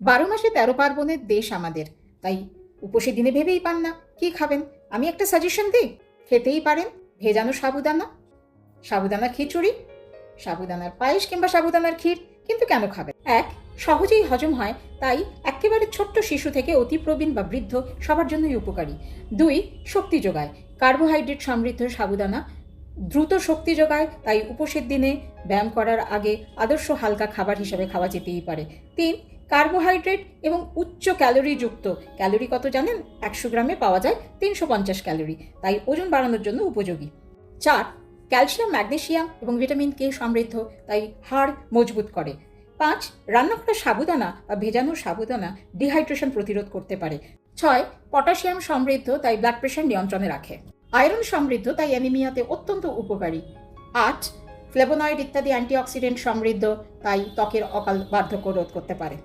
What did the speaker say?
বারো মাসে তেরো পার্বণের দেশ আমাদের। তাই উপসে দিনে ভেবেই পান না। কি খাবেন? আমি একটা সাজেশন দিই। খেতেই পারেন ভেজানো সাবুদানা। সাবুদানা খিচুড়ি, সাবুদানার পায়েস কিংবা সাবুদানার ক্ষীর কিন্তু কেন খাবেন? এক, সহজেই হজম হয়, তাই একেবারে ছোট্ট শিশু থেকে অতি প্রবীণ বা বৃদ্ধ সবার জন্যই উপকারী। দুই, শক্তি যোগায়। কার্বোহাইড্রেট সমৃদ্ধ সাবুদানা দ্রুত শক্তি যোগায়, তাই উপসের দিনে ব্যায়াম করার আগে আদর্শ হালকা খাবার হিসাবে খাওয়া যেতেই পারে। তিন কার্বোহাইড্রেট এবং উচ্চ ক্যালোরি যুক্ত। ক্যালোরি কত জানেন? একশো গ্রামে পাওয়া যায় তিনশো পঞ্চাশ ক্যালোরি। তাই ওজন বাড়ানোর জন্য উপযোগী। চার, ক্যালসিয়াম ম্যাগনেশিয়াম এবং ভিটামিন কে সমৃদ্ধ, তাই হাড় মজবুত করে। পাঁচ, রান্না করা সাবুদানা বা ভেজানো সাবুদানা ডিহাইড্রেশন প্রতিরোধ করতে পারে। ছয়, পটাশিয়াম সমৃদ্ধ, তাই ব্লাড প্রেশার নিয়ন্ত্রণে রাখে। আয়রন সমৃদ্ধ, তাই অ্যানিমিয়াতে অত্যন্ত উপকারী। আট ফ্লেবোনয়েড ইত্যাদি অ্যান্টিঅক্সিডেন্ট সমৃদ্ধ, তাই ত্বকের অকাল বার্ধক্য রোধ করতে পারে।